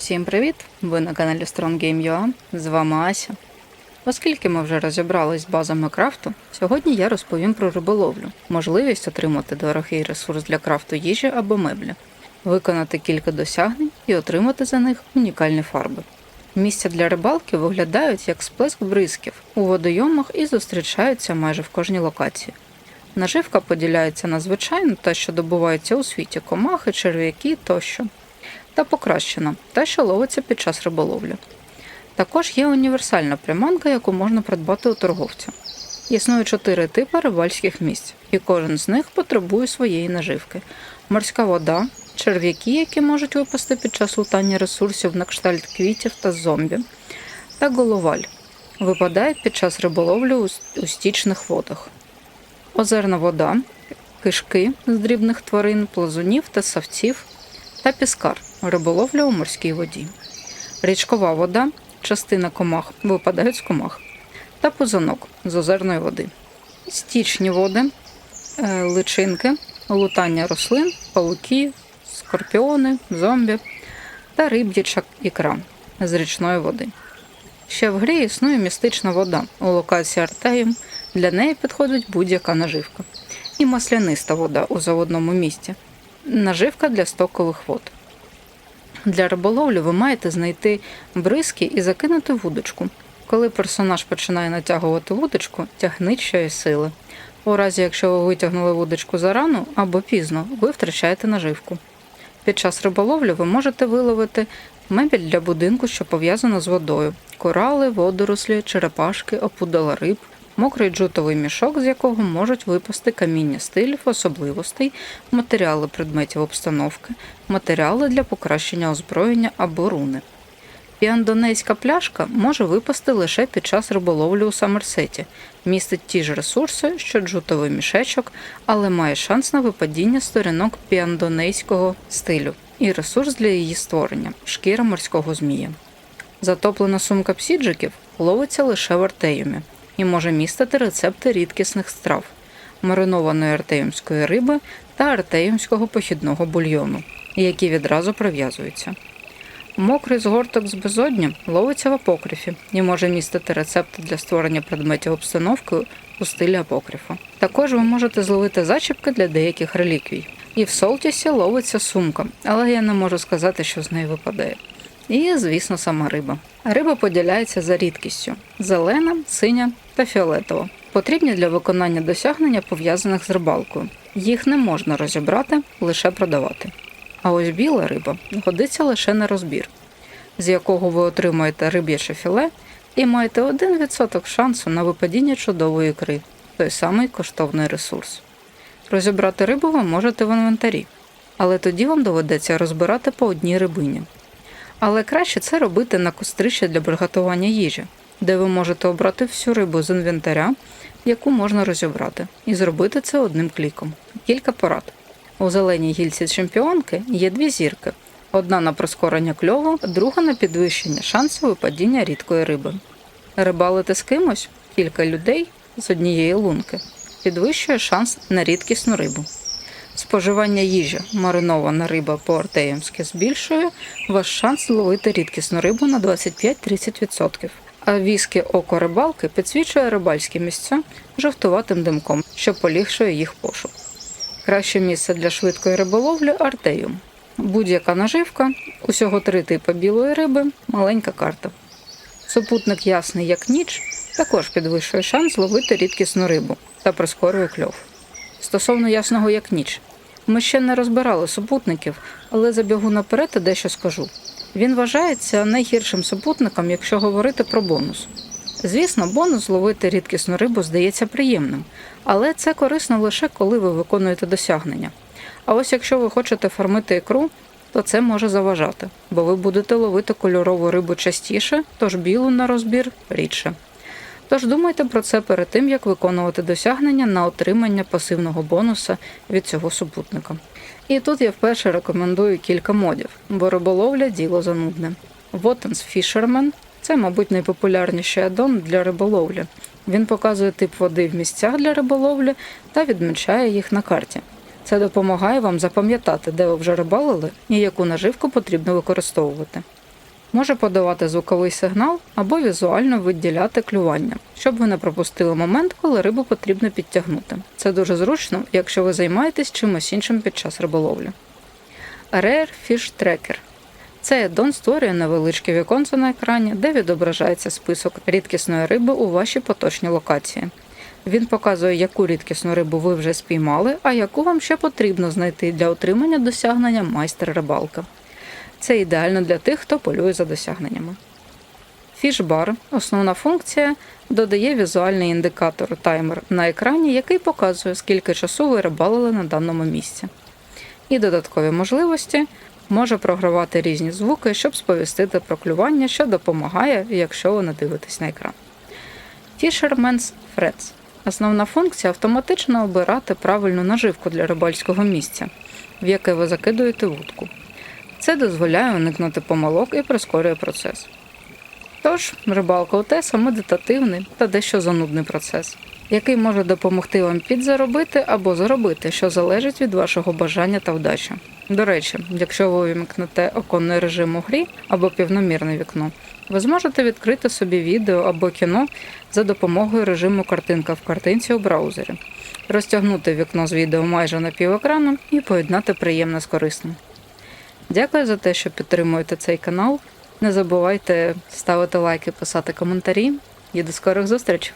Всім привіт! Ви на каналі Strong Game. З вами Ася. Оскільки ми вже розібрались з базами крафту, сьогодні я розповім про риболовлю, можливість отримати дорогий ресурс для крафту їжі або меблі, виконати кілька досягнень і отримати за них унікальні фарби. Місця для рибалки виглядають як сплеск бризків у водойомах і зустрічаються майже в кожній локації. Наживка поділяється на звичайну, та що добувається у світі комахи, черв'яки тощо, та покращена, та що ловиться під час риболовлі. Також є універсальна приманка, яку можна придбати у торговця. Існує чотири типи рибальських місць, і кожен з них потребує своєї наживки: морська вода, черв'яки, які можуть випасти під час лутання ресурсів на кштальт квітів та зомбі, та головаль випадають під час риболовлі у стічних водах. Озерна вода, кишки з дрібних тварин, плазунів та савців та піскар риболовля у морській воді. Річкова вода, частина комах випадають з комах, та пузанок з озерної води. Стічні води, е, личинки, лутання рослин, павуки, скорпіони, зомбі та риб'яча ікра з річної води. Ще в грі існує містична вода у локації Артеїм. Для неї підходить будь-яка наживка. І масляниста вода у заводному місті. Наживка для стокових вод. Для риболовлі ви маєте знайти бризки і закинути вудочку. Коли персонаж починає натягувати вудочку, тягніть щої сили. У разі, якщо ви витягнули вудочку зарано або пізно, ви втрачаєте наживку. Під час риболовлі ви можете виловити мебіль для будинку, що пов'язана з водою: корали, водорослі, черепашки, опудала риб, мокрий джутовий мішок, з якого можуть випасти каміння стилів, особливостей, матеріали предметів обстановки, матеріали для покращення озброєння або руни. Піандонейська пляшка може випасти лише під час риболовлі у Самерсеті, містить ті ж ресурси, що джутовий мішечок, але має шанс на випадіння сторінок піандонейського стилю і ресурс для її створення шкіра морського змія. Затоплена сумка псіджиків ловиться лише в артеюмі і може містити рецепти рідкісних страв, маринованої артеюмської риби та артеюмського похідного бульйону, які відразу прив'язуються. Мокрий згорток з безодня ловиться в апокрифі і може містити рецепти для створення предметів обстановки у стилі апокрифа. Також ви можете зловити зачіпки для деяких реліквій. І в Солтісі ловиться сумка, але я не можу сказати, що з неї випадає. І, звісно, сама риба. Риба поділяється за рідкістю: зелена, синя та фіолетова. Потрібні для виконання досягнення пов'язаних з рибалкою. Їх не можна розібрати, лише продавати. А ось біла риба годиться лише на розбір, з якого ви отримуєте риб'яче філе і маєте 1% шансу на випадіння чудової ікри, той самий коштовний ресурс. Розібрати рибу ви можете в інвентарі, але тоді вам доведеться розбирати по одній рибині. Але краще це робити на кострищі для приготування їжі, де ви можете обрати всю рибу з інвентаря, яку можна розібрати, і зробити це одним кліком. Кілька порад. У зеленій гільці чемпіонки є дві зірки: одна на прискорення кльову, друга на підвищення шансу випадіння рідкої риби. Рибалити з кимось кілька людей з однієї лунки підвищує шанс на рідкісну рибу. Споживання їжі, маринована риба по-артеємськи збільшує ваш шанс зловити рідкісну рибу на 25-30%. А віскі око рибалки підсвічує рибальські місця жовтуватим димком, що полігшує їх пошук. Краще місце для швидкої риболовлі артеюм. Будь-яка наживка, усього три типи білої риби, маленька карта. Супутник ясний як ніч також підвищує шанс зловити рідкісну рибу та прискорює кльов. Стосовно ясного як ніч, ми ще не розбирали супутників, але забігу наперед і дещо скажу. Він вважається найгіршим супутником, якщо говорити про бонус. Звісно, бонус зловити рідкісну рибу здається приємним, але це корисно лише коли ви виконуєте досягнення. А ось якщо ви хочете фармити ікру, то це може заважати, бо ви будете ловити кольорову рибу частіше, тож білу на розбір рідше. Тож думайте про це перед тим, як виконувати досягнення на отримання пасивного бонуса від цього супутника. І тут я вперше рекомендую кілька модів, бо риболовля діло занудне. Wotan's Fisherman – це, мабуть, найпопулярніший аддон для риболовлі. Він показує тип води в місцях для риболовлі та відмічає їх на карті. Це допомагає вам запам'ятати, де ви вже рибалили і яку наживку потрібно використовувати. Може подавати звуковий сигнал або візуально виділяти клювання, щоб ви не пропустили момент, коли рибу потрібно підтягнути. Це дуже зручно, якщо ви займаєтесь чимось іншим під час риболовлі. Rare Fish Tracker цей аддон створює невеличке віконце на екрані, де відображається список рідкісної риби у вашій поточній локації. Він показує, яку рідкісну рибу ви вже спіймали, а яку вам ще потрібно знайти для отримання досягнення майстер рибалка. Це ідеально для тих, хто полює за досягненнями. Фішбар основна функція додає візуальний індикатор таймер на екрані, який показує, скільки часу ви рибалили на даному місці. І додаткові можливості може програвати різні звуки, щоб сповістити про клювання, що допомагає, якщо ви не дивитесь на екран. Fisherman's Threads Основна функція автоматично обирати правильну наживку для рибальського місця, в яке ви закидуєте вудку. Це дозволяє уникнути помилок і прискорює процес. Тож, рибалка Отеса медитативний та дещо занудний процес, який може допомогти вам підзаробити або заробити, що залежить від вашого бажання та вдачі. До речі, якщо ви вимкнете оконний режим у грі або півномірне вікно, ви зможете відкрити собі відео або кіно за допомогою режиму картинка в картинці у браузері, розтягнути вікно з відео майже на півекрану і поєднати приємне з корисним. Дякую за те, що підтримуєте цей канал. Не забувайте ставити лайки, писати коментарі і до скорих зустрічей!